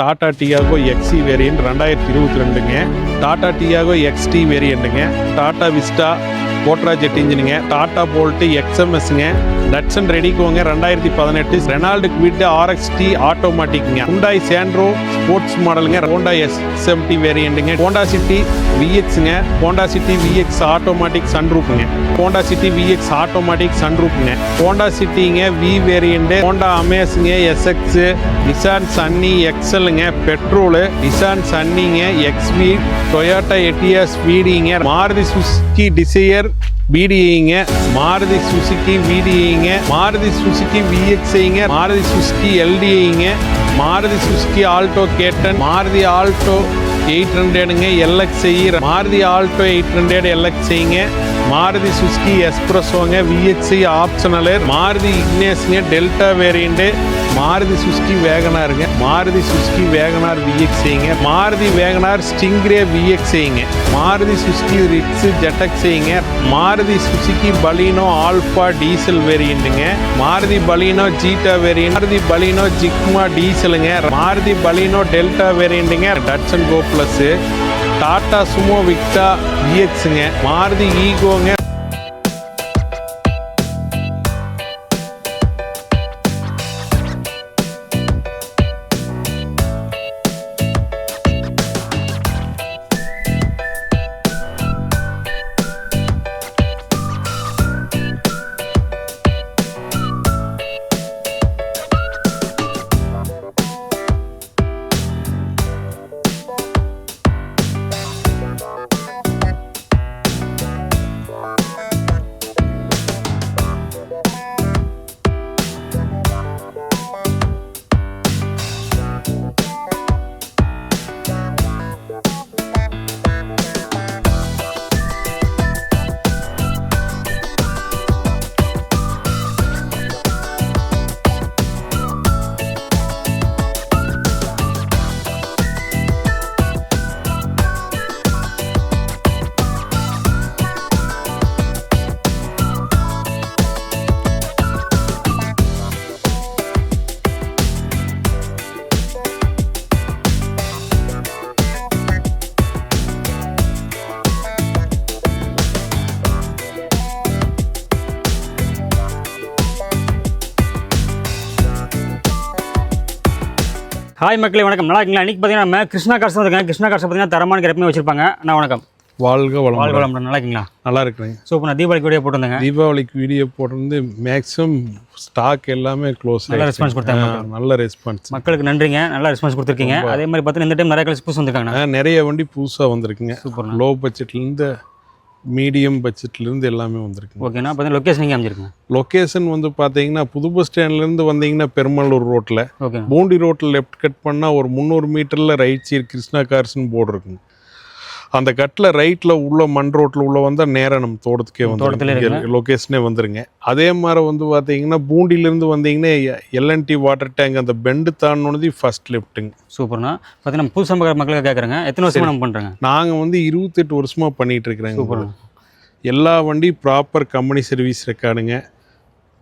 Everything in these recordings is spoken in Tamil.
டாடா டியாகோ எக்ஸி வேரியன்ட் ரெண்டாயிரத்தி இருபத்தி ரெண்டுங்க. டாடா டியாகோ எக்ஸ்டி வேரியண்ட்டுங்க டாடா விஸ்டா போட்ரா ஜெட் இன்ஜினுங்க டாடா போல்ட்டு எக்ஸ்எம்எஸ்ங்க டட்சன் ரெடிக்கோங்க ரெண்டாயிரத்தி பதினெட்டு ரெனால்டு குவிட் ஆர்எக்ஸ்டி ஆட்டோமேட்டிக்ங்க ஹுண்டாய் சேண்ட்ரோ ஸ்போர்ட்ஸ் மாடலுங்க ஹோண்டா எஸ் செவன்டி வேரியண்ட்டுங்க ஹோண்டா சிட்டி விஎக்ஸுங்க ஹோண்டா சிட்டி விஎக்ஸ் ஆட்டோமேட்டிக் சன்ரூப்புங்க ஹோண்டா சிட்டி விஎக்ஸ் ஆட்டோமேட்டிக் சன்ரூப்புங்க ஹோண்டா சிட்டிங்க வி வேரியண்ட்டு ஹோண்டா அமேஸுங்க எஸ்எக்ஸு நிசான் சன்னி எக்ஸலுங்க பெட்ரோலு நிசான் சன்னிங்க எக்ஸ்வி டொயோட்டா எட்டியாஸ் வீடிங்க மாருதி சுஸ்கி டிசையர் பிடிஐங்க மாருதி சுசுக்கி விடிஐங்க மாருதி சுசுக்கி விஎக்ஸ்ஐங்க Maruti Suzuki எல்டிஐங்க Maruti Suzuki Alto K ten Maruti Alto eight ஹண்ட்ரடுங்க LXI Maruti Alto eight hundred எல்எக்ஸ்ஐங்க. Maruti Suzuki எஸ்பிரஸோங்க விஎக்ஸ்ஐ ஆப்ஷனலு மாருதி இக்னேஸுங்க டெல்டா வேரியண்ட்டு மாருதி சுஸ்கி வேகனாருங்க மாருதி சுஸ்கி வேகனார் விஎக்ஸிங்க மாருதி வேகனார் ஸ்டிங்ரே விஎக்ஸிங்க Maruti Suzuki Ritz ஜெட்டக்ஸிங்க Maruti Suzuki Baleno Alpha diesel வேரியண்ட்டுங்க Maruti Baleno Zeta variant Maruti Baleno Sigma டீசலுங்க Maruti Baleno Delta வேரியண்ட்டுங்க Datsun Go plus Tata Sumo Victa விஎக்ஸுங்க Maruti ஈகோங்க ஹாய் மக்களே வணக்கம். நல்லா இருக்கீங்களா? இன்றைக்கி பார்த்தீங்கன்னா நம்ம கிருஷ்ணா கார்ஸ் வந்துருக்காங்க. கிருஷ்ணா கார்ஸ் பார்த்தீங்கன்னா தரமான கிரப்பமே வச்சிருப்பாங்க. அண்ணா வணக்கம். வாழ்க வாழ்க வளம் நல்லா இருக்கீங்களா? நல்லா இருக்குங்க சூப்பர் நான் தீபாவளிக்கு வீடியோ போட்டிருந்தேங்க. தீபாவளிக்கு வீடியோ போட்டிருந்து மேக்ஸிமம் ஸ்டாக் எல்லாமே க்ளோஸ் நல்ல response கொடுத்தாங்க நல்ல ரெஸ்பான்ஸ் மக்களுக்கு நன்றிங்க. நல்லா ரெஸ்பான்ஸ் கொடுத்துருக்கீங்க. அதே மாதிரி பார்த்தீங்கன்னா இந்த டைம் நிறைய கலர்ஸ் புதுசு வந்திருக்காங்கண்ணா நிறைய வண்டி புதுசாக வந்திருக்குங்க. சூப்பர்ண்ணா லோ பட்ஜெட்லேருந்து மீடியம் பட்ஜெட்லேருந்து எல்லாமே வந்திருக்குங்க. ஓகேண்ணா பார்த்தீங்கன்னா லொக்கேஷன் எங்கே அமைஞ்சிருக்குங்க? லொக்கேஷன் வந்து பார்த்தீங்கன்னா புது பஸ் ஸ்டாண்ட்லேருந்து வந்தீங்கன்னா பெருமல்லூர் ரோட்டில் ஓகே பூண்டி ரோட்டில் லெஃப்ட் கட் பண்ணால் ஒரு முந்நூறு மீட்டரில் ரைட் சைடு கிருஷ்ணா கார்ஸ்னு போர்டு இருக்குங்க. அந்த கட்டில் ரைட்டில் உள்ள மண் ரோட்டில் உள்ள வந்தால் நேராக நம்ம தோட்டத்துக்கே வந்துருங்க. லொக்கேஷனே வந்துருங்க. அதே மாதிரி வந்து பார்த்தீங்கன்னா பூண்டிலேருந்து வந்தீங்கன்னா L and T water tank அந்த பெண்டு தாண்டினது ஃபர்ஸ்ட் லெஃப்ட்டுங்க சூப்பர்ண்ணா. பார்த்தீங்கன்னா புது சம்பவ மக்களுக்கு கேட்குறேங்க. எத்தனை வருஷமா நம்ம பண்ணுறேங்க நாங்கள் வந்து இருபத்தெட்டு வருஷமாக பண்ணிகிட்டு இருக்கிறேங்க. எல்லா வண்டி ப்ராப்பர் கம்பெனி சர்வீஸ் ரெக்கார்டுங்க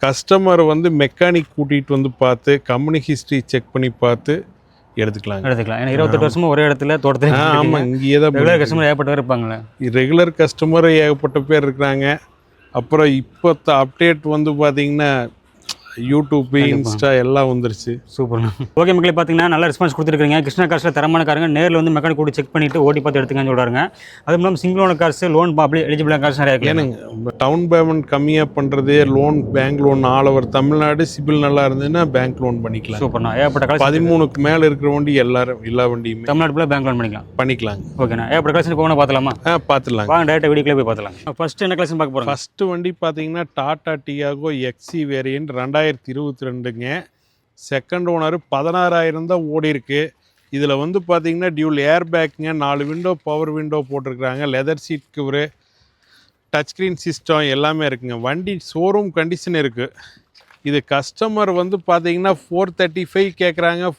கஸ்டமர் வந்து மெக்கானிக் கூட்டிகிட்டு வந்து பார்த்து கம்பெனி ஹிஸ்ட்ரி செக் பண்ணி பார்த்து எடுத்துக்கலாங்க. எடுத்துக்கலாம். ஏன்னா இருபத்தெட்டு வருஷமா ஒரே இடத்துல தோட்டத்தில் ஆமாம் இங்கேயே தான் ரெகுலர் கஸ்டமர் ஏற்பட்டு இருப்பாங்களே ரெகுலர் கஸ்டமர் ஏகப்பட்ட பேர் இருக்கிறாங்க. அப்புறம் இப்போ அப்டேட் வந்து பார்த்தீங்கன்னா யூடியூப் இன்ஸ்டா எல்லாம் வந்துருச்சு. சூப்பர்ண்ணா ஓகே மக்களே பார்த்தீங்கன்னா நல்ல ரெஸ்பான்ஸ் கொடுத்துருக்கீங்க. கிருஷ்ணா கார்ஸில் தரமான காருங்க நேரில் வந்து மெக்கானிக் கூட செக் பண்ணிட்டு ஓட்டி பார்த்து எடுத்துக்கன்னு சொல்கிறாங்க அதுவும் இல்லாமல் சிங்கிள் ஓனர் கார்ஸ் லோன் அப்படி எலிஜிபிளான கார்ஸ் நிறைய ஏனுங்க டவுன் பேமெண்ட் கம்மியாக பண்ணுறது loan bank loan all over Tamil Nadu CIBIL நல்லா இருந்ததுன்னா பேங்க் லோன் பண்ணிக்கலாம். சூப்பர்ண்ணா கார்ஸ் பதிமூணுக்கு மேலே இருக்கிற வண்டி எல்லாரும் எல்லா வண்டியுமே தமிழ்நாடு ஃபுல்லாக பேங்க் லோன் பண்ணிக்கலாம். பண்ணிக்கலாங்க. ஓகேண்ணா ஏகப்பட்ட கலெக்ஷன் போகணும் பார்த்தலாமா? ஆ பார்த்துடலாங்க. வாங்க டேரக்டாக வீடியோக்குள்ளே போய் பார்த்துலாம் ஃபர்ஸ்ட் என்ன கலெக்ஷன் பார்க்க போகிறோம் ஃபர்ஸ்ட் வண்டி பார்த்தீங்கன்னா டாடா டியாகோ எக்ஸி வேரியன்ட் ரெண்டாயிரத்தி இருபத்தி ரெண்டுங்க. செகண்ட் ஓனர் பதினாறாயிரம் தான் ஓடி இருக்கு இதில் வந்து பார்த்தீங்கன்னா டியூல் ஏர் பேக்குங்க நாலு விண்டோ பவர் விண்டோ போட்டிருக்கிறாங்க. Leather seat cover touch screen system எல்லாமே இருக்குங்க. வண்டி ஷோரூம் கண்டிஷன் இருக்குது இது கஸ்டமர் வந்து பார்த்தீங்கன்னா ஃபோர் தேர்ட்டி ஃபைவ் கேட்குறாங்க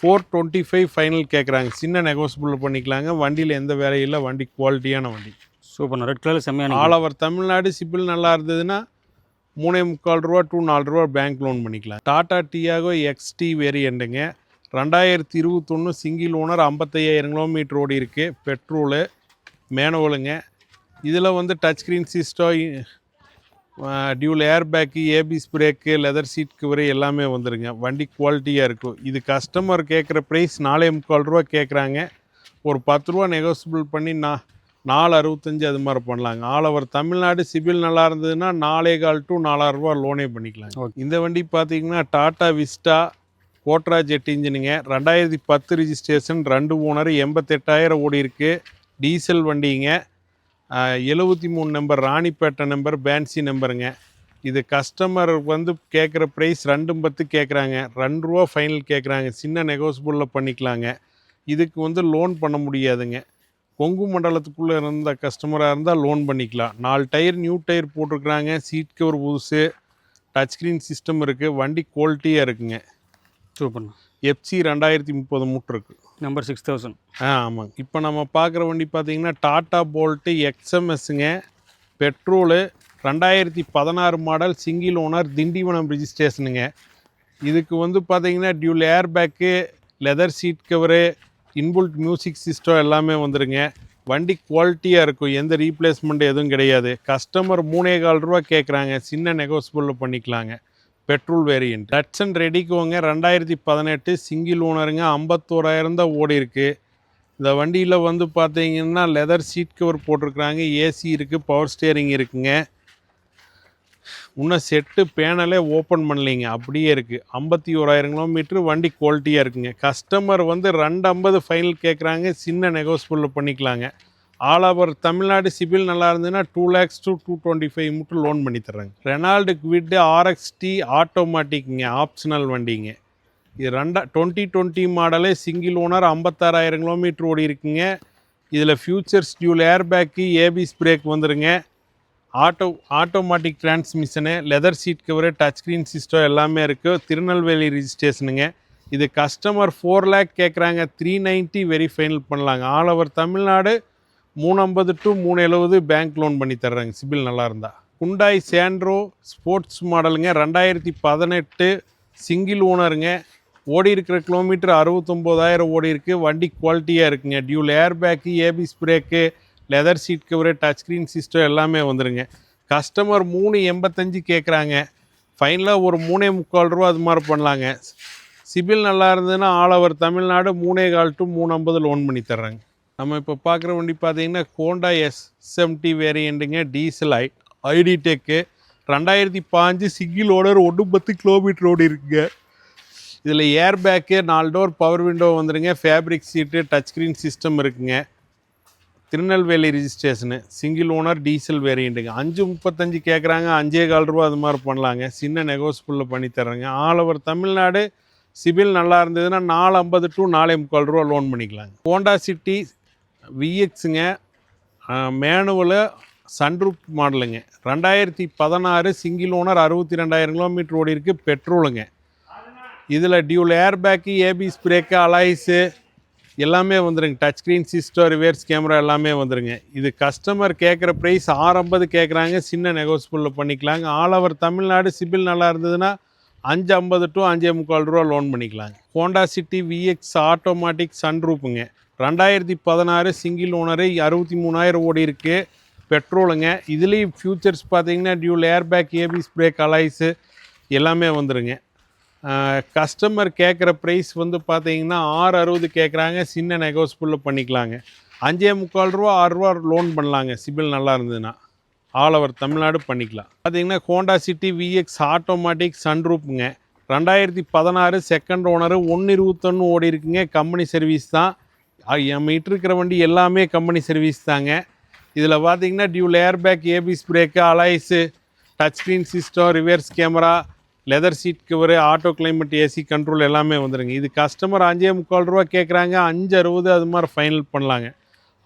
ஃபோர் டுவெண்ட்டி ஃபைவ் ஃபைனல் கேட்குறாங்க சின்ன நெகோசியபிள் பண்ணிக்கலாங்க. வண்டியில் எந்த வேலையும் இல்லை. வண்டி குவாலிட்டியான வண்டி. சூப்பர்ண்ணா. ரெட் கலர் செம்மையான ஆல் ஓவர் தமிழ்நாடு சிபில் நல்லா இருந்ததுன்னா மூணே முக்கால் ரூபா டூ நாலு ரூபா பேங்க் லோன் பண்ணிக்கலாம். டாடா டியாகோ எக்ஸ்டி வேரியண்ட்டுங்க ரெண்டாயிரத்தி இருபத்தொன்று சிங்கிள் ஓனர் ஐம்பத்தையாயிரம் கிலோமீட்டர் ஓடி இருக்குது பெட்ரோலு மேனுவலுங்க இதில் வந்து touch screen system dual airbag ABS brake leather seat cover எல்லாமே வந்துடுங்க வண்டி குவாலிட்டியாக இருக்கும். இது கஸ்டமர் கேட்குற ப்ரைஸ் நாலே முக்கால் ரூபா கேட்குறாங்க ஒரு பத்து ரூபா நெகோசியபிள் பண்ணி நான் நாலு அறுபத்தஞ்சு அது மாதிரி பண்ணலாங்க. ஆல் ஓவர் தமிழ்நாடு சிபில் நல்லா இருந்ததுன்னா நாலே கால் டு நாலாயிரம் ரூபா லோனே பண்ணிக்கலாங்க. இந்த வண்டி பார்த்தீங்கன்னா டாடா விஸ்டா கோட்ரா ஜெட் இன்ஜினுங்க. ரெண்டாயிரத்தி பத்து ரிஜிஸ்ட்ரேஷன் ரெண்டு ஓனர் எண்பத்தெட்டாயிரம் ஓடி இருக்கு. டீசல் வண்டிங்க. எழுபத்தி மூணு நம்பர் ராணிப்பேட்டை நம்பர் பேன்சி நம்பருங்க இது கஸ்டமர் வந்து கேட்குற ப்ரைஸ் ரெண்டும் பத்து கேட்குறாங்க ரெண்டு ரூபா ஃபைனல் கேட்குறாங்க சின்ன நெகோசியபிளில் பண்ணிக்கலாங்க. இதுக்கு வந்து லோன் பண்ண முடியாதுங்க. கொங்கு மண்டலத்துக்குள்ளே இருந்த கஸ்டமராக இருந்தால் லோன் பண்ணிக்கலாம். நாலு டயர் நியூ டயர் போட்டிருக்கிறாங்க. சீட் கவர் புதுசு. டச் ஸ்க்ரீன் சிஸ்டம் இருக்குது வண்டி குவாலிட்டியாக இருக்குங்க. சூப்பர்ண்ணா. எஃப்சி ரெண்டாயிரத்தி முப்பது மூட்டு இருக்குது நம்பர் சிக்ஸ் தௌசண்ட் ஆ ஆமாங்க. இப்போ நம்ம பார்க்குற வண்டி பார்த்தீங்கன்னா டாட்டா போல்ட்டு எக்ஸ்எம்எஸ்ஸுங்க பெட்ரோலு ரெண்டாயிரத்தி பதினாறு மாடல் சிங்கிள் ஓனர் திண்டிவனம் ரிஜிஸ்ட்ரேஷனுங்க இதுக்கு வந்து பார்த்தீங்கன்னா dual airbag leather seat cover inbuilt music system எல்லாமே வந்துடுங்க வண்டி குவாலிட்டியாக இருக்கும். எந்த ரீப்ளேஸ்மெண்ட் எதுவும் கிடையாது. கஸ்டமர் மூணே கால் ரூபா கேட்குறாங்க சின்ன நெகோசியபிளில் பண்ணிக்கலாங்க. பெட்ரோல் வேரியன்ட் டட்சன் ரெடிக்குவங்க ரெண்டாயிரத்தி பதினெட்டு சிங்கிள் ஓனருங்க ஐம்பத்தோராயிரம் தான் ஓடி இருக்குது இந்த வண்டியில் வந்து பார்த்தீங்கன்னா லெதர் சீட் கவர் போட்டிருக்கிறாங்க. ஏசி இருக்குது பவர் ஸ்டியரிங் இருக்குங்க. இன்னும் செட்டு பேனலே ஓப்பன் பண்ணலைங்க. அப்படியே இருக்குது ஐம்பத்தி ஓராயிரம் கிலோமீட்ரு வண்டி குவாலிட்டியாக இருக்குங்க. கஸ்டமர் வந்து ரெண்டு ஐம்பது ஃபைனல் கேட்குறாங்க சின்ன நெகோசியபிளில் பண்ணிக்கலாங்க. ஆல் ஓவர் தமிழ்நாடு சிபில் நல்லா இருந்ததுன்னா two lakhs to two twenty five மட்டும் லோன் பண்ணி தர்றாங்க. ரெனால்டு குவிட்டு ஆர்எக்ஸ்டி ஆட்டோமேட்டிக்குங்க ஆப்ஷனல் வண்டிங்க. இது ரெண்டா டுவெண்ட்டி டுவெண்ட்டி மாடலே சிங்கிள் ஓனர் ஐம்பத்தாறாயிரம் கிலோமீட்டர் ஓடி இருக்குங்க. இதில் features dual airbag ABS brake வந்துருங்க. Auto automatic transmission leather seat cover touch screen system எல்லாமே இருக்குது திருநெல்வேலி ரிஜிஸ்ட்ரேஷனுங்க இது கஸ்டமர் ஃபோர் லேக் கேட்குறாங்க த்ரீ நைன்ட்டி வெரி ஃபைனல் பண்ணலாங்க. ஆல் ஓவர் தமிழ்நாடு மூணு ஐம்பது டு மூணு எழுபது பேங்க் லோன் பண்ணி தர்றாங்க. சிபில் நல்லா இருந்தால் குண்டாய் சேண்ட்ரோ ஸ்போர்ட்ஸ் மாடலுங்க ரெண்டாயிரத்தி பதினெட்டு சிங்கிள் ஓனருங்க ஓடி இருக்கிற கிலோமீட்டர் அறுபத்தொம்போதாயிரம் ஓடி இருக்குது வண்டி குவாலிட்டியாக இருக்குங்க. Dual airbag ABS brake leather seat cover touch screen system எல்லாமே வந்துடுங்க கஸ்டமர் மூணு எண்பத்தஞ்சு கேட்குறாங்க ஃபைனலாக ஒரு மூணே முக்கால் ரூபா அது மாதிரி பண்ணலாங்க. சிபில் நல்லா இருந்ததுன்னா ஆல் ஓவர் தமிழ்நாடு மூணே கால் டு மூணு ஐம்பது லோன் பண்ணி தர்றாங்க. நம்ம இப்போ பார்க்குற வண்டி பார்த்தீங்கன்னா கோண்டா எஸ் செவன்டி வேரியண்ட்டுங்க டீசல் ஐ ஐடி டெக்கு ரெண்டாயிரத்தி பாஞ்சு சிங்கிள் ஓடர் ஒன்று பத்து கிலோமீட்டர் ஓடி இருக்குங்க. இதில் ஏர் பேக்கு நாலு டோர் பவர் விண்டோ வந்துடுங்க fabric seat touch screen system இருக்குங்க. Tirunelveli registration single owner diesel வேரியண்ட்டுங்க அஞ்சு முப்பத்தஞ்சு கேட்குறாங்க அஞ்சே கால் ரூபா அது மாதிரி பண்ணலாங்க. சின்ன நெகோசியபிளில் பண்ணி தர்றாங்க. ஆல் ஓவர் தமிழ்நாடு சிபில் நல்லா இருந்ததுன்னா நாலு ஐம்பது டு நாலே முக்கால் ரூபா லோன் பண்ணிக்கலாங்க. ஹோண்டா சிட்டி விஎக்ஸுங்க மேனுவலு சன்ரூப் மாடலுங்க. ரெண்டாயிரத்தி பதினாறு சிங்கிள் ஓனர் அறுபத்தி ரெண்டாயிரம் கிலோமீட்டர் ஓடி இருக்குது பெட்ரோலுங்க இதில் dual airbag ABS brake alloys எல்லாமே வந்துருங்க. Touch screen system reverse camera எல்லாமே வந்துருங்க. இது கஸ்டமர் கேட்குற ப்ரைஸ் ஆறம்பது கேட்குறாங்க சின்ன நெகோசியபிளில் பண்ணிக்கலாங்க. ஆல் ஓவர் தமிழ்நாடு சிபில் நல்லா இருந்ததுன்னா அஞ்சு ஐம்பது டு அஞ்சே முக்கால் ரூபா லோன் பண்ணிக்கலாங்க. ஹோண்டா சிட்டி விஎக்ஸ் ஆட்டோமேட்டிக் சன்ரூப்புங்க ரெண்டாயிரத்தி பதினாறு சிங்கிள் ஓனரு அறுபத்தி மூணாயிரம் ஓடி இருக்குது பெட்ரோலுங்க இதுலேயும் ஃபியூச்சர்ஸ் பார்த்தீங்கன்னா dual airbag ABS brake alloys எல்லாமே வந்துடுங்க கஸ்டமர் கேட்குற ப்ரைஸ் வந்து பார்த்தீங்கன்னா ஆறு அறுபது கேட்குறாங்க சின்ன நெகோசியபிளில் பண்ணிக்கலாங்க. அஞ்சே முக்கால் ரூபா ஆறு ரூபா லோன் பண்ணலாங்க. சிபில் நல்லா இருந்ததுன்னா. ஆல் ஓவர் தமிழ்நாடு பண்ணிக்கலாம். பார்த்தீங்கன்னா ஹோண்டா சிட்டி விஎக்ஸ் ஆட்டோமேட்டிக் சன்ரூப்புங்க ரெண்டாயிரத்தி பதினாறு செகண்ட் ஓனரு ஒன்று இருபத்தொன்று ஓடி இருக்குங்க. கம்பெனி சர்வீஸ் தான். நம்ம நம்மகிட்ட இருக்கிற வண்டி எல்லாமே கம்பெனி சர்வீஸ் தாங்க. இதில் பார்த்தீங்கன்னா dual airbag ABS brake alloys touch screen system reverse camera leather seat ஒரு ஆட்டோ கிளைமேட் ஏசி கண்ட்ரோல் எல்லாமே வந்துடுங்க இது கஸ்டமர் அஞ்சே முக்கால் ரூபா கேட்குறாங்க அஞ்சு அறுபது அது மாதிரி ஃபைனல் பண்ணலாங்க.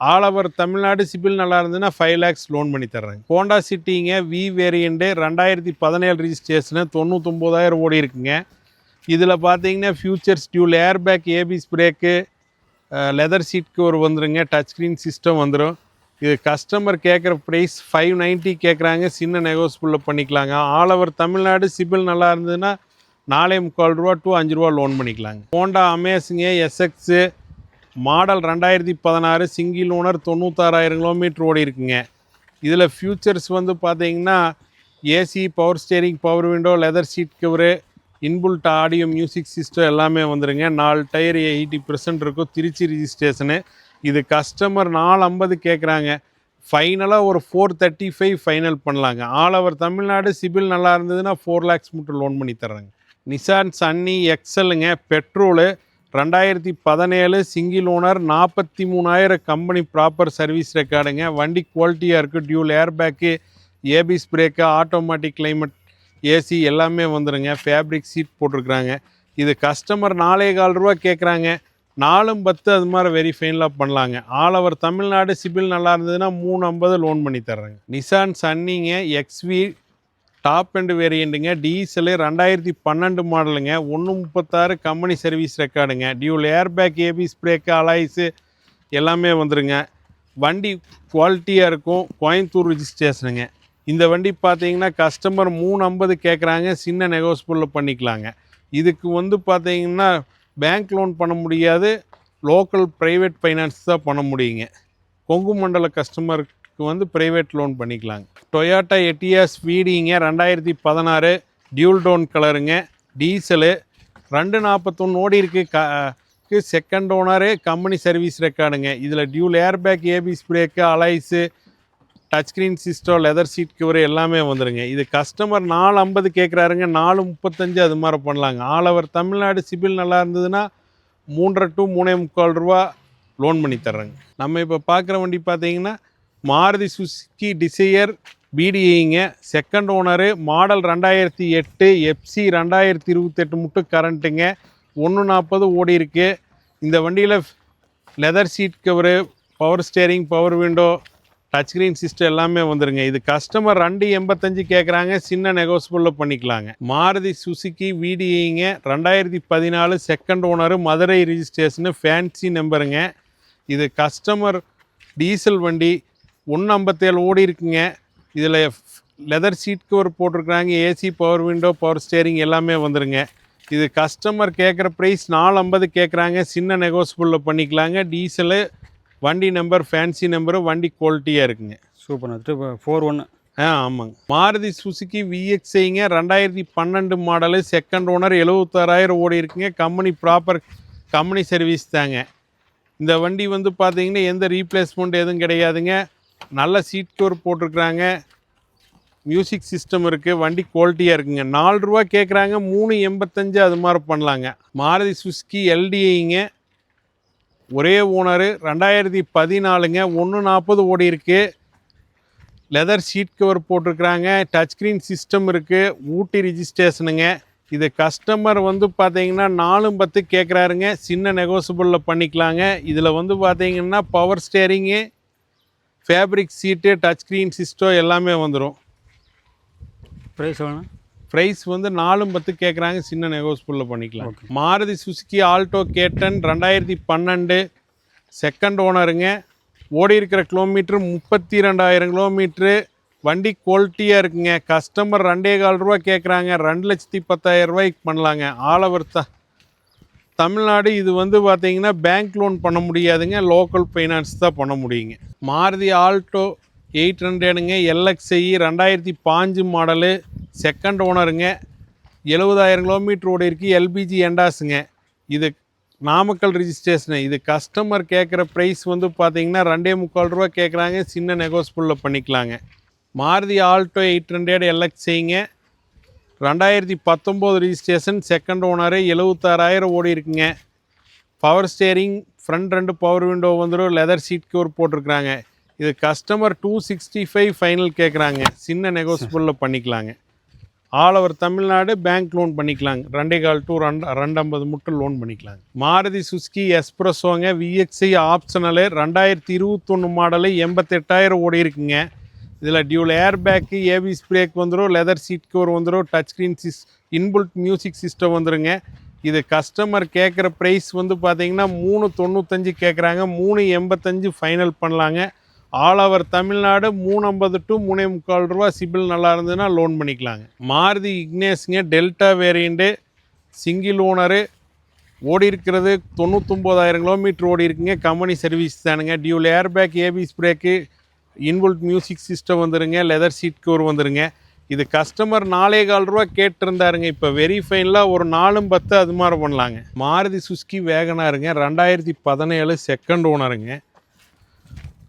ஆல் ஓவர் தமிழ்நாடு சிபில் நல்லா இருந்ததுன்னா ஃபைவ் லேக்ஸ் லோன் பண்ணி தர்றாங்க. ஹோண்டா சிட்டிங்க வி வேரியண்ட்டு ரெண்டாயிரத்தி பதினேழு ரிஜிஸ்ட்ரேஷனு தொண்ணூத்தொம்போதாயிரம் ஓடி இருக்குங்க. இதில் பார்த்தீங்கன்னா features dual airbag ABS brake leather சீட்க்கு ஒரு வந்துடுங்க டச் ஸ்க்ரீன் சிஸ்டம் வந்துடும் இது கஸ்டமர் கேட்குற ப்ரைஸ் ஃபைவ் நைன்ட்டி கேட்குறாங்க சின்ன நெகோசியபிளில் பண்ணிக்கலாங்க. ஆல் ஓவர் தமிழ்நாடு சிபில் நல்லா இருந்ததுன்னா நாலே முக்கால் ரூபா டூ அஞ்சு ரூபா லோன் பண்ணிக்கலாங்க. ஹோண்டா அமேஸுங்க எஸ்எக்ஸு மாடல் ரெண்டாயிரத்தி பதினாறு சிங்கிள் ஓனர் தொண்ணூத்தாறாயிரம் கிலோமீட்டர் ஓடி இருக்குங்க. இதில் ஃபியூச்சர்ஸ் வந்து பார்த்தீங்கன்னா AC power steering power window leather seat cover inbuilt audio music system எல்லாமே வந்துடுங்க நாலு டயர் எயிட்டி பர்சன்ட் இருக்கும். திருச்சி ரிஜிஸ்ட்ரேஷனு இது கஸ்டமர் நாலு ஐம்பது கேட்குறாங்க ஃபைனலாக ஒரு ஃபோர் தேர்ட்டி ஃபைவ் ஃபைனல் பண்ணலாங்க. ஆல் ஓவர் தமிழ்நாடு சிபில் நல்லா இருந்ததுன்னா ஃபோர் லேக்ஸ் மட்டும் லோன் பண்ணி தர்றாங்க. நிசான் சன்னி எக்ஸலுங்க பெட்ரோலு ரெண்டாயிரத்தி பதினேழு சிங்கிள் ஓனர் நாற்பத்தி மூணாயிரம் கம்பெனி ப்ராப்பர் சர்வீஸ் ரெக்கார்டுங்க வண்டி குவாலிட்டியாக இருக்குது dual airbag ABS brake automatic climate AC எல்லாமே வந்துடுங்க ஃபேப்ரிக் சீட் போட்டிருக்கிறாங்க. இது கஸ்டமர் நாலே கால் ரூபா கேட்குறாங்க நாலும் பத்து அது மாதிரி வெரி ஃபைனலாக பண்ணலாங்க. ஆல் ஓவர் தமிழ்நாடு சிபில் நல்லா இருந்ததுன்னா மூணு ஐம்பது லோன் பண்ணி தர்றேங்க. நிசான் சன்னிங்க எக்ஸ்வி டாப் அண்ட் வேரியண்ட்டுங்க டீசலு ரெண்டாயிரத்தி பன்னெண்டு மாடலுங்க ஒன்று முப்பத்தாறு company service ரெக்கார்டுங்க dual airbag ABS brake alloys எல்லாமே வந்துடுங்க வண்டி குவாலிட்டியாக இருக்கும். கோயம்புத்தூர் ரிஜிஸ்ட்ரேஷனுங்க இந்த வண்டி பார்த்தீங்கன்னா கஸ்டமர் மூணு ஐம்பது கேட்குறாங்க. சின்ன நெகோசியபிளில் பண்ணிக்கலாங்க. இதுக்கு வந்து பார்த்தீங்கன்னா பேங்க் லோன் பண்ண முடியாது லோக்கல் ப்ரைவேட் ஃபைனான்ஸ் தான் பண்ண முடியுங்க. கொங்கு மண்டல கஸ்டமருக்கு வந்து ப்ரைவேட் லோன் பண்ணிக்கலாங்க. டொயோட்டா எட்டியாஸ் வீடிங்க ரெண்டாயிரத்தி பதினாறு டியூல் டோன் கலருங்க டீசலு ரெண்டு நாற்பத்தொன்று ஓடி இருக்கு. க செகண்ட் ஓனரு கம்பெனி சர்வீஸ் ரெக்கார்டுங்க இதில் dual airbag ABS brake alloys touch screen system leather seat cover எல்லாமே வந்துடுங்க இது கஸ்டமர் நாலு ஐம்பது கேட்குறாருங்க நாலு முப்பத்தஞ்சு அது மாதிரி பண்ணலாங்க. ஆல் ஓவர் தமிழ்நாடு சிபில் நல்லா இருந்ததுன்னா மூன்றரை டு மூணே முக்கால் ரூபா லோன் பண்ணி தர்றேங்க. நம்ம இப்போ பார்க்குற வண்டி பார்த்தீங்கன்னா மாருதி சுசுக்கி டிசையர் பிடிஐங்க. செகண்ட் ஓனரு மாடல் ரெண்டாயிரத்தி எட்டு எஃப்சி ரெண்டாயிரத்தி இருபத்தெட்டு மட்டும் கரண்ட்டுங்க. ஒன்று நாற்பது ஓடி இருக்குது இந்த வண்டியில் leather seat cover power steering power window touch screen system எல்லாமே வந்துருங்க. இது கஸ்டமர் ரெண்டு எண்பத்தஞ்சு கேட்குறாங்க சின்ன நெகோசியபிளில் பண்ணிக்கலாங்க. மாருதி சுசுக்கி விடிஐங்க ரெண்டாயிரத்தி பதினாலு second owner Madurai registration fancy நம்பருங்க இது கஸ்டமர் டீசல் வண்டி. ஒன்று ஐம்பத்தேழு ஓடி இருக்குங்க. இதில் லெதர் சீட் கவர் போட்டிருக்கிறாங்க. AC power window power steering எல்லாமே வந்துருங்க. இது கஸ்டமர் கேட்குற ப்ரைஸ் நாலு ஐம்பது கேட்குறாங்க சின்ன நெகோசியபிளில் பண்ணிக்கலாங்க. டீசலு வண்டி நம்பர் ஃபேன்சி நம்பரு வண்டி குவாலிட்டியாக இருக்குங்க. சூப்பர் ட்ரிப் ஃபோர் ஒன்று ஆ ஆமாங்க. மாருதி சுசுக்கி விஎக்ஸ்ஐங்க ரெண்டாயிரத்தி பன்னெண்டு மாடலு செகண்ட் ஓனர் எழுபத்தாறாயிரம் ஓடி இருக்குங்க. கம்பெனி ப்ராப்பர் கம்பெனி சர்வீஸ் தாங்க. இந்த வண்டி வந்து பார்த்தீங்கன்னா எந்த ரீப்ளேஸ்மெண்ட் எதுவும் கிடையாதுங்க. நல்ல சீட் கவர் போட்டிருக்கிறாங்க. மியூசிக் சிஸ்டம் இருக்குது வண்டி குவாலிட்டியாக இருக்குங்க. நாலு ரூபா கேட்குறாங்க மூணு எண்பத்தஞ்சு அது மாதிரி பண்ணலாங்க. மாருதி சுசுக்கி எல்டிஐங்க ஒரே ஓனரு ரெண்டாயிரத்தி பதினாலுங்க ஒன்று நாற்பது ஓடி இருக்கு. லெதர் ஷீட் கவர் போட்டிருக்கிறாங்க டச் ஸ்க்ரீன் சிஸ்டம் இருக்குது ஊட்டி ரிஜிஸ்ட்ரேஷனுங்க இது கஸ்டமர் வந்து பார்த்தீங்கன்னா நாலும் பத்து கேட்குறாருங்க சின்ன நெகோசியபிளில் பண்ணிக்கலாங்க. இதில் வந்து பார்த்தீங்கன்னா power steering fabric seat touch screen system எல்லாமே வந்துடும் ப்ரைஸ் வேணும் ப்ரைஸ் வந்து நாலும் பத்து கேட்குறாங்க சின்ன நெகோசியபிளில் பண்ணிக்கலாம். மாருதி சுசுக்கி ஆல்டோ கேட்டன் ரெண்டாயிரத்தி பன்னெண்டு செகண்ட் ஓனருங்க ஓடி இருக்கிற கிலோமீட்ரு முப்பத்தி ரெண்டாயிரம் கிலோமீட்ரு வண்டி குவாலிட்டியாக இருக்குங்க. கஸ்டமர் ரெண்டே கால் ரூபா கேட்குறாங்க ரெண்டு லட்சத்தி பத்தாயிரம் ரூபாய்க்கு பண்ணலாங்க. ஆல் ஓவர் த தமிழ்நாடு இது வந்து பார்த்தீங்கன்னா பேங்க் லோன் பண்ண முடியாதுங்க. லோக்கல் ஃபைனான்ஸ் தான் பண்ண முடியுங்க. மாருதி ஆல்டோ எயிட் ஹண்ட்ரடுங்க. எல்எக்ஸ்ஐ ரெண்டாயிரத்தி பாஞ்சு மாடலு செகண்ட் ஓனருங்க. எழுபதாயிரம் கிலோமீட்டர் ஓடி இருக்கு. எல்பிஜி எண்டாஸுங்க இது நாமக்கல் ரிஜிஸ்ட்ரேஷனு. இது கஸ்டமர் கேட்குற ப்ரைஸ் வந்து பார்த்தீங்கன்னா ரெண்டே முக்கால் ரூபா கேட்குறாங்க சின்ன நெகோசியபிளில் பண்ணிக்கலாங்க. மாருதி ஆல்டோ எயிட் ஹண்ட்ரட் எல்எக்ஸ்ஐங்க ரெண்டாயிரத்தி பத்தொம்போது ரிஜிஸ்ட்ரேஷன் செகண்ட் ஓனரு எழுபத்தாறாயிரம் ஓடி இருக்குங்க. பவர் ஸ்டேரிங் ஃப்ரண்ட் ரெண்டு பவர் விண்டோ வந்துடும் லெதர் சீட் கவர் போட்டிருக்கிறாங்க. இது customer two sixty five final கேட்குறாங்க சின்ன நெகோசியபிளில் பண்ணிக்கலாங்க. All over Tamil Nadu bank loan பண்ணிக்கலாங்க. ரெண்டே கால் டூ ரெண்டு ரெண்டம்பது முட்டை லோன் பண்ணிக்கலாங்க. மாருதி சுஸ்கி எஸ்ப்ரெஸோங்க விஎக்ஸ்ஐ ஆப்ஷனலு ரெண்டாயிரத்தி இருபத்தொன்று மாடலு எண்பத்தெட்டாயிரம் ஓடி இருக்குங்க. இதில் dual air bag ABS brake வந்துடும் லெதர் சீட் கவர் வந்துடும் டச் ஸ்க்ரீன் சிஸ் இன்புல்ட் மியூசிக் சிஸ்டம் வந்துடுங்க இது கஸ்டமர் கேட்குற ப்ரைஸ் வந்து பார்த்தீங்கன்னா மூணு தொண்ணூத்தஞ்சு கேட்குறாங்க மூணு எண்பத்தஞ்சு ஃபைனல் பண்ணலாங்க. ஆல் ஓவர் தமிழ்நாடு மூணு ஐம்பது டு மூணே முக்கால் ரூபா சிபில் நல்லா இருந்ததுன்னா லோன் பண்ணிக்கலாங்க. மாருதி இக்னேஸுங்க டெல்டா வேரியண்ட்டு சிங்கிள் ஓனரு ஓடி இருக்கிறது தொண்ணூத்தொம்போதாயிரம் கிலோமீட்டர் ஓடி இருக்குங்க. கம்பெனி சர்வீஸ் தானுங்க. Dual airbag ABS brake inbuilt music system வந்துருங்க. லெதர் சீட் கவர் வந்துருங்க. இது கஸ்டமர் நாலே கால் ரூபா கேட்டிருந்தாருங்க. இப்போ வெரிஃபைனில் ஒரு நாலும் பத்து அது மாதிரி பண்ணலாங்க. மாருதி சுஸ்கி வேகனாருங்க. ரெண்டாயிரத்தி பதினேழு செகண்ட் ஓனருங்க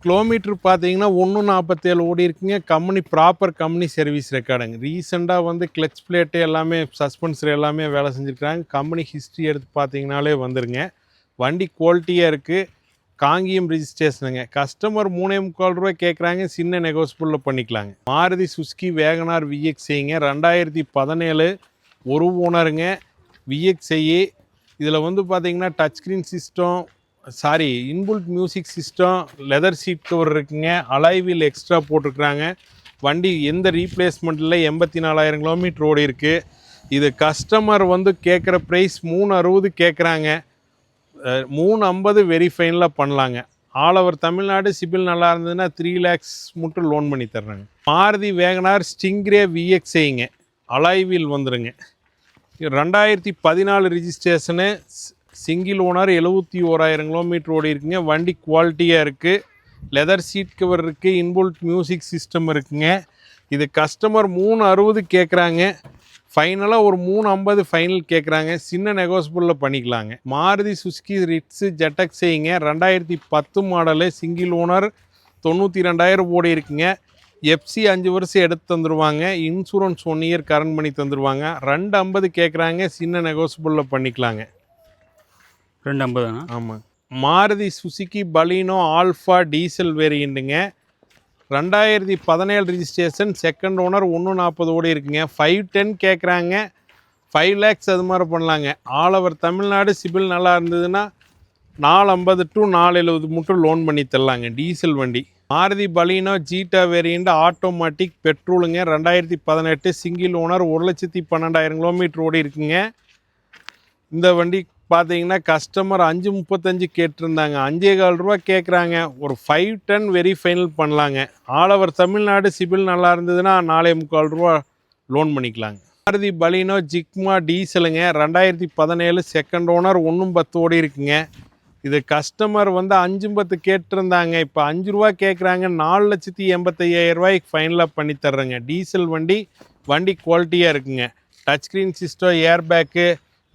கிலோமீட்டர் பார்த்தீங்கன்னா ஒன்று நாற்பத்தேழு ஓடி இருக்குங்க. கம்பெனி ப்ராப்பர் கம்பெனி சர்வீஸ் ரெக்கார்டுங்க ரீசெண்டாக வந்து கிளச் பிளேட்டு எல்லாமே சஸ்பென்சர் எல்லாமே வேலை செஞ்சுருக்காங்க கம்பெனி ஹிஸ்ட்ரி எடுத்து பார்த்தீங்கனாலே வந்துருங்க. வண்டி குவாலிட்டியாக இருக்குது காங்கியம் ரிஜிஸ்ட்ரேஷனுங்க கஸ்டமர் மூணே முக்கால் ரூபாய் கேட்குறாங்க சின்ன நெகோசியபிளில் பண்ணிக்கலாங்க. மாருதி சுஸ்கி வேகனார் விஎக்ஸ்ஐங்க. ரெண்டாயிரத்தி பதினேழு ஒரு ஓனருங்க விஎக்ஸ்ஐ இதில் வந்து பார்த்தீங்கன்னா touch screen system sorry inbuilt music system leather seat cover இருக்குங்க. அலைவில் எக்ஸ்ட்ரா போட்டிருக்கிறாங்க. வண்டி எந்த ரீப்ளேஸ்மெண்ட் இல்லை எண்பத்தி நாலாயிரம் கிலோமீட்டர் ஓடி இருக்குது இது கஸ்டமர் வந்து கேட்குற ப்ரைஸ் மூணு அறுபது கேட்குறாங்க மூணு ஐம்பது வெரிஃபைனில் பண்ணலாங்க. ஆல் ஓவர் தமிழ்நாடு சிபில் நல்லா இருந்ததுன்னா த்ரீ லேக்ஸ் மட்டும் லோன் பண்ணி தர்றாங்க. மாருதி வேகனார் ஸ்டிங்ரே விஎக்ஸ்ஐங்க அலைவில் வந்துடுங்க ரெண்டாயிரத்தி பதினாலு ரிஜிஸ்ட்ரேஷனு சிங்கிள் ஓனர் எழுபத்தி ஓராயிரம் கிலோமீட்டர் ஓடி இருக்குங்க. வண்டி குவாலிட்டியாக இருக்குது லெதர் சீட் கவர் இருக்குது இன்புல்ட் மியூசிக் சிஸ்டம் இருக்குங்க. இது கஸ்டமர் மூணு அறுபது கேட்குறாங்க ஃபைனலாக ஒரு மூணு ஐம்பது ஃபைனல் கேட்குறாங்க சின்ன நெகோசியபிளில் பண்ணிக்கலாங்க. மாருதி சுஸ்கி ரிட்ஸு ஜெட்டக் செய்யுங்க ரெண்டாயிரத்தி பத்து மாடலு சிங்கிள் ஓனர் தொண்ணூற்றி ரெண்டாயிரம் ஓடி இருக்குங்க. எஃப்சி அஞ்சு வருஷம் எடுத்து தந்துடுவாங்க இன்சூரன்ஸ் ஒன் இயர் கரண்ட் பண்ணி தந்துடுவாங்க ரெண்டு ஐம்பது கேட்குறாங்க சின்ன நெகோசியபிளில் பண்ணிக்கலாங்க. ரெண்டு ஐம்பது ஆமாம் Maruti Suzuki Baleno Alpha diesel வேரியண்ட்டுங்க ரெண்டாயிரத்தி பதினேழு ரிஜிஸ்ட்ரேஷன் செகண்ட் ஓனர் ஒன்று நாற்பது ஓடி இருக்குங்க. ஃபைவ் டென் கேட்குறாங்க ஃபைவ் லேக்ஸ் அது மாதிரி பண்ணலாங்க. ஆல் ஓவர் தமிழ்நாடு சிபில் நல்லா இருந்ததுன்னா நாலு ஐம்பது டு நாலு எழுபது மட்டும் லோன் பண்ணி தரலாங்க டீசல் வண்டி. Maruti Baleno Zeta variant automatic பெட்ரோலுங்க ரெண்டாயிரத்தி பதினெட்டு சிங்கிள் ஓனர் ஒரு லட்சத்தி பன்னெண்டாயிரம் கிலோமீட்டர் ஓடி இருக்குங்க. இந்த வண்டி பார்த்தீங்கன்னா கஸ்டமர் அஞ்சு முப்பத்தஞ்சு கேட்டிருந்தாங்க. அஞ்சே கால் ரூபா கேட்குறாங்க ஒரு ஃபைவ் டென் வெரி ஃபைனல் பண்ணலாங்க. ஆல் ஓவர் தமிழ்நாடு சிபில் நல்லா இருந்ததுன்னா நாலே முக்கால் ரூபா லோன் பண்ணிக்கலாங்க. மாருதி பலினோ ஜிக்மா டீசலுங்க. ரெண்டாயிரத்தி பதினேழு செகண்ட் ஓனர் ஒன்றும் பத்து ஓடி இருக்குங்க. இது கஸ்டமர் வந்து அஞ்சு பத்து கேட்டிருந்தாங்க. இப்போ அஞ்சு ரூபா கேட்குறாங்க நாலு லட்சத்தி எண்பத்தையாயிரம் ரூபாய்க்கு ஃபைனலாக பண்ணி தர்றேங்க டீசல் வண்டி வண்டி குவாலிட்டியாக இருக்குங்க. Touch screen system airbag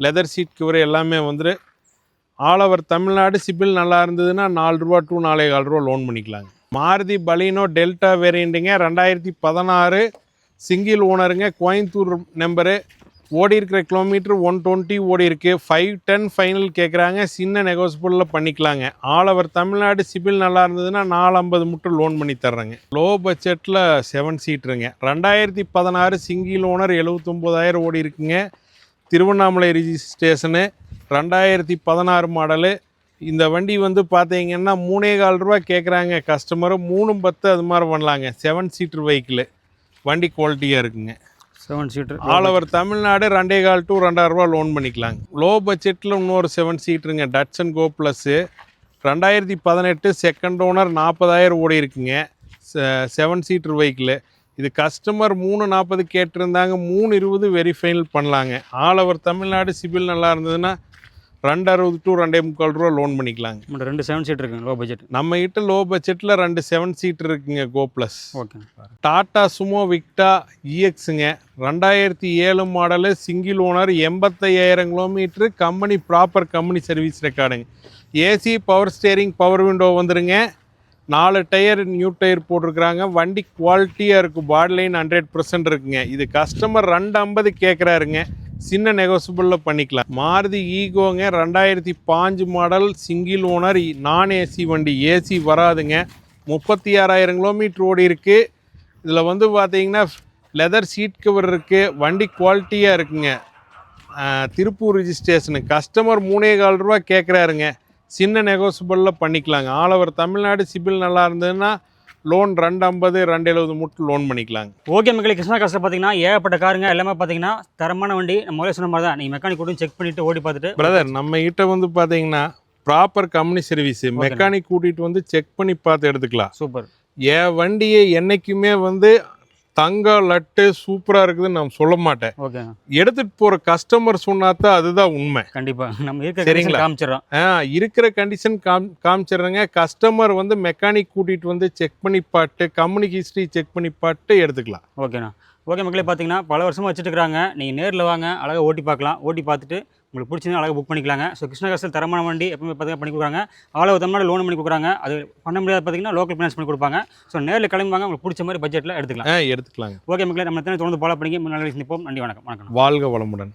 leather seat cover எல்லாமே வந்துரு. ஆல் ஓவர் தமிழ்நாடு சிபில் நல்லா இருந்ததுன்னா நாலு ரூபா டூ நாலே கால் ரூபா லோன் பண்ணிக்கலாங்க. மாருதி பலினோ டெல்டா வேரியண்ட்டுங்க ரெண்டாயிரத்தி பதினாறு சிங்கிள் ஓனருங்க கோயம்புத்தூர் நம்பரு ஓடி இருக்கிற கிலோமீட்டர் ஒன் டுவெண்ட்டி ஓடி இருக்குது ஃபைவ் டென் ஃபைனல் கேட்குறாங்க சின்ன நெகோசியபிளில் பண்ணிக்கலாங்க. ஆல் ஓவர் தமிழ்நாடு சிபில் நல்லா இருந்ததுன்னா நாலு ஐம்பது மட்டும் லோன் பண்ணி தர்றேங்க. லோ பட்ஜெட்டில் செவன் சீட்ருங்க ரெண்டாயிரத்தி பதினாறு சிங்கிள் ஓனர் எழுபத்தொம்போதாயிரம் ஓடி இருக்குங்க. திருவண்ணாமலை ரிஜிஸ்ட்ரேஷனு ரெண்டாயிரத்தி பதினாறு மாடலு இந்த வண்டி வந்து பார்த்தீங்கன்னா மூணே கால் ரூபா கேட்குறாங்க கஸ்டமரு மூணும் பத்து அது மாதிரி பண்ணலாங்க. செவன் சீட்டர் வெஹிக்கிள் வண்டி குவாலிட்டியாக இருக்குங்க. Seven seater all over Tamil Nadu ரெண்டே கால் டு ரெண்டாயிரம் ரூபா லோன் பண்ணிக்கலாங்க. லோ பட்ஜெட்டில் இன்னொரு செவன் சீட்டுருங்க டட்சன் கோ ப்ளஸ்ஸு ரெண்டாயிரத்தி பதினெட்டு செகண்ட் ஓனர் நாற்பதாயிரம் ஓடி இருக்குங்க செவன் சீட்டர் வெஹிக்கிள் இது கஸ்டமர் மூணு நாற்பது கேட்டிருந்தாங்க மூணு இருபது வெரி ஃபைனல் பண்ணலாங்க. ஆல் ஓவர் தமிழ்நாடு சிபில் நல்லா இருந்ததுன்னா ரெண்டு அறுபது டு ரெண்டே முக்கால் ரூபா லோன் பண்ணிக்கலாங்க. ரெண்டு செவன் சீட் இருக்குங்க லோ பட்ஜெட் நம்ம கிட்ட லோ பட்ஜெட்டில் ரெண்டு செவன் சீட் இருக்குங்க go plus okay Tata Sumo Victa இஎக்ஸுங்க ரெண்டாயிரத்தி ஏழு model single owner எண்பத்தையாயிரம் kilometre company proper company service ரெக்கார்டுங்க AC power steering power window வந்துருங்க. நாலு டயர் நியூ டயர் போட்டிருக்கிறாங்க. வண்டி குவாலிட்டியாக இருக்கும். பாடிலைன் ஹண்ட்ரட் பர்சன்ட் இருக்குங்க. இது கஸ்டமர் ரெண்டு ஐம்பது கேட்குறாருங்க சின்ன நெகோசியபிளில் பண்ணிக்கலாம். மாருதி ஈகோங்க. ரெண்டாயிரத்தி பாஞ்சு model single owner non AC வண்டி. ஏசி வராதுங்க. முப்பத்தி ஆறாயிரம் கிலோமீட்டர் ஓடி இருக்குது இதில் வந்து பார்த்தீங்கன்னா லெதர் சீட் கவர் இருக்குது வண்டி குவாலிட்டியாக இருக்குங்க. திருப்பூர் ரிஜிஸ்ட்ரேஷனு கஸ்டமர் மூணே கால் ரூபா கேட்குறாருங்க சின்ன நெகோசியபிளில் பண்ணிக்கலாங்க. ஆல் ஓவர் தமிழ்நாடு சிபில் நல்லா இருந்ததுன்னா லோன் ரெண்டு ஐம்பது ரெண்டு எழுபது மட்டும் லோன் பண்ணிக்கலாங்க. ஓகே மக்களே கிருஷ்ணா காசில் பார்த்தீங்கன்னா ஏகப்பட்ட காருங்க. எல்லாமே பார்த்தீங்கன்னா தரமான வண்டி. நம்ம சொன்ன மாதிரி தான் நீங்கள் மெக்கானிக் கூட்டி செக் பண்ணிட்டு ஓடி பார்த்துட்டு பிரதர் நம்ம கிட்ட வந்து பார்த்தீங்கன்னா ப்ராப்பர் கம்பெனி சர்வீஸ் மெக்கானிக் கூட்டிகிட்டு வந்து செக் பண்ணி பார்த்து எடுத்துக்கலாம். சூப்பர் என் வண்டியை என்றைக்குமே வந்து தங்க லட்டு சூப்பரா இருக்குதுன்னு நான் சொல்ல மாட்டேன். எடுத்துட்டு போற கஸ்டமர் சொன்னாதான் அதுதான் உண்மை. கண்டிப்பாக நம்ம இருக்கிற சரிங்களா? காமிச்சிடுறோம். ஆ, இருக்கிற கண்டிஷன் காம் காமிச்சிடுறேங்க. கஸ்டமர் வந்து மெக்கானிக் கூட்டிட்டு வந்து செக் பண்ணி பாட்டு கம்பெனி ஹிஸ்ட்ரி செக் பண்ணி பாட்டு எடுத்துக்கலாம். ஓகேண்ணா. ஓகே மக்களே பார்த்தீங்கன்னா பல வருஷமாக வச்சுட்டு இருக்காங்க நீங்கள் நேரில் வாங்க அழகாக ஓட்டி பார்க்கலாம். ஓட்டி பார்த்துட்டு உங்களுக்கு பிடிச்சிருந்தா அழகாக புக் பண்ணிக்கலாங்க. ஸோ கிருஷ்ணகாசில் தரமான வண்டி எப்பவுமே பார்த்தீங்கன்னா பண்ணி கொடுக்குறாங்க. அவ்வளோ தமிழ்நாடு லோன் பண்ணி கொடுக்குறாங்க. அது பண்ண முடியாது பார்த்தீங்கன்னா லோக்கல் ஃபினான்ஸ் பண்ணி கொடுப்பாங்க. ஸோ நேரில் கிளம்பி வாங்க. உங்களுக்கு பிடிச்ச மாதிரி பட்ஜெட்டில் எடுத்துக்கலாம். ஆ எடுத்துக்கலாங்க. ஓகே மக்களே நம்ம தொடர்ந்து ஃபாலோ பண்ணிங்க நல்ல சந்திப்போம். நன்றி வணக்கம். வணக்கம். வாழ்க வளமுடன்.